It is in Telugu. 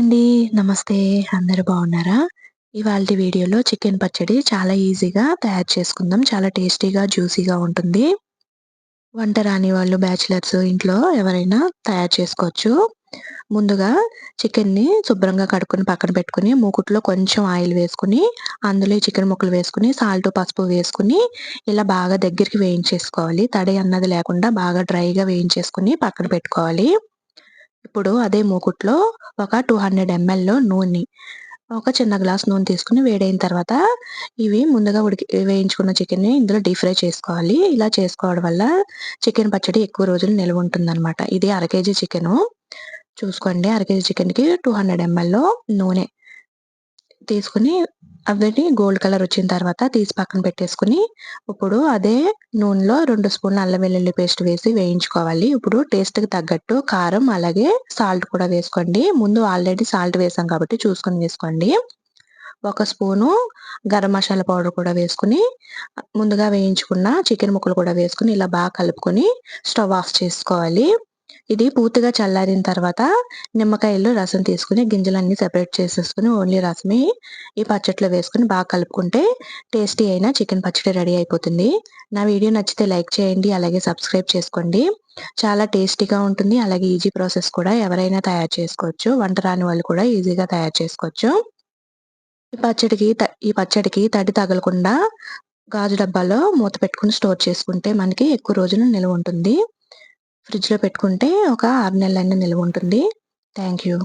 అండి. నమస్తే. అందరు బాగున్నారా? ఇవాళ వీడియోలో చికెన్ పచ్చడి చాలా ఈజీగా తయారు చేసుకుందాం. చాలా టేస్టీగా, జ్యూసీగా ఉంటుంది. వంట రాని వాళ్ళు బ్యాచిలర్స్ ఇంట్లో ఎవరైనా తయారు చేసుకోవచ్చు. ముందుగా చికెన్‌ని శుభ్రంగా కడుక్కొని పక్కన పెట్టుకుని మూకుట్లో కొంచెం ఆయిల్ వేసుకొని, అందులో చికెన్ ముక్కలు వేసుకుని సాల్ట్, పసుపు వేసుకొని, ఇలా బాగా దగ్గరికి వేయించేసుకోవాలి. తడి అన్నది లేకుండా బాగా డ్రైగా వేయించేసుకొని పక్కన పెట్టుకోవాలి. ఇప్పుడు అదే మూకుట్లో ఒక టూ హండ్రెడ్ ఎంఎల్లో నూనె, ఒక చిన్న గ్లాస్ నూనె తీసుకొని వేడైన తర్వాత ఇవి ముందుగా ఉడికి వేయించుకున్న చికెన్‌ని ఇందులో డీప్ ఫ్రై చేసుకోవాలి. ఇలా చేసుకోవడం వల్ల చికెన్ పచ్చడి ఎక్కువ రోజులు నిల్వ ఉంటుందనమాట. ఇది అర కేజీ చికెను. చూసుకోండి అర కేజీ చికెన్‌కి 200 ఎంఎల్ నూనె తీసుకొని అవన్నీ గోల్డ్ కలర్ వచ్చిన తర్వాత తీసి పక్కన పెట్టేసుకొని, ఇప్పుడు అదే నూనెలో రెండు స్పూన్లు అల్లం వెల్లుల్లి పేస్ట్ వేసి వేయించుకోవాలి. ఇప్పుడు టేస్ట్‌కి తగ్గట్టు కారం, అలాగే సాల్ట్ కూడా వేసుకోండి. ముందు ఆల్రెడీ సాల్ట్ వేసాం కాబట్టి చూసుకొని వేసుకోండి. ఒక స్పూను గరం మసాలా పౌడర్ కూడా వేసుకొని, ముందుగా వేయించుకున్న చికెన్ ముక్కలు కూడా వేసుకుని ఇలా బాగా కలుపుకొని స్టవ్ ఆఫ్ చేసుకోవాలి. ఇది పూర్తిగా చల్లారిన తర్వాత నిమ్మకాయల్లో రసం తీసుకొని గింజలన్నీ సెపరేట్ చేసేసుకొని ఓన్లీ రసమే ఈ పచ్చడిలో వేసుకుని బాగా కలుపుకుంటే టేస్టీ అయిన చికెన్ పచ్చడి రెడీ అయిపోతుంది. నా వీడియో నచ్చితే లైక్ చేయండి. అలాగే సబ్స్క్రైబ్ చేసుకోండి. చాలా టేస్టీగా ఉంటుంది. అలాగే ఈజీ ప్రాసెస్ కూడా ఎవరైనా తయారు చేసుకోవచ్చు. వంట రాని వాళ్ళు కూడా ఈజీగా తయారు చేసుకోవచ్చు. ఈ పచ్చడికి త ఈ పచ్చడికి తడి తగలకుండా గాజు డబ్బాలో మూత పెట్టుకొని స్టోర్ చేసుకుంటే మనకి ఎక్కువ రోజులు నిలువ ఉంటుంది. ఫ్రిడ్జ్‌లో పెట్టుకుంటే ఒక ఆరు నెలలైనా నిల్వ ఉంటుంది. Thank you.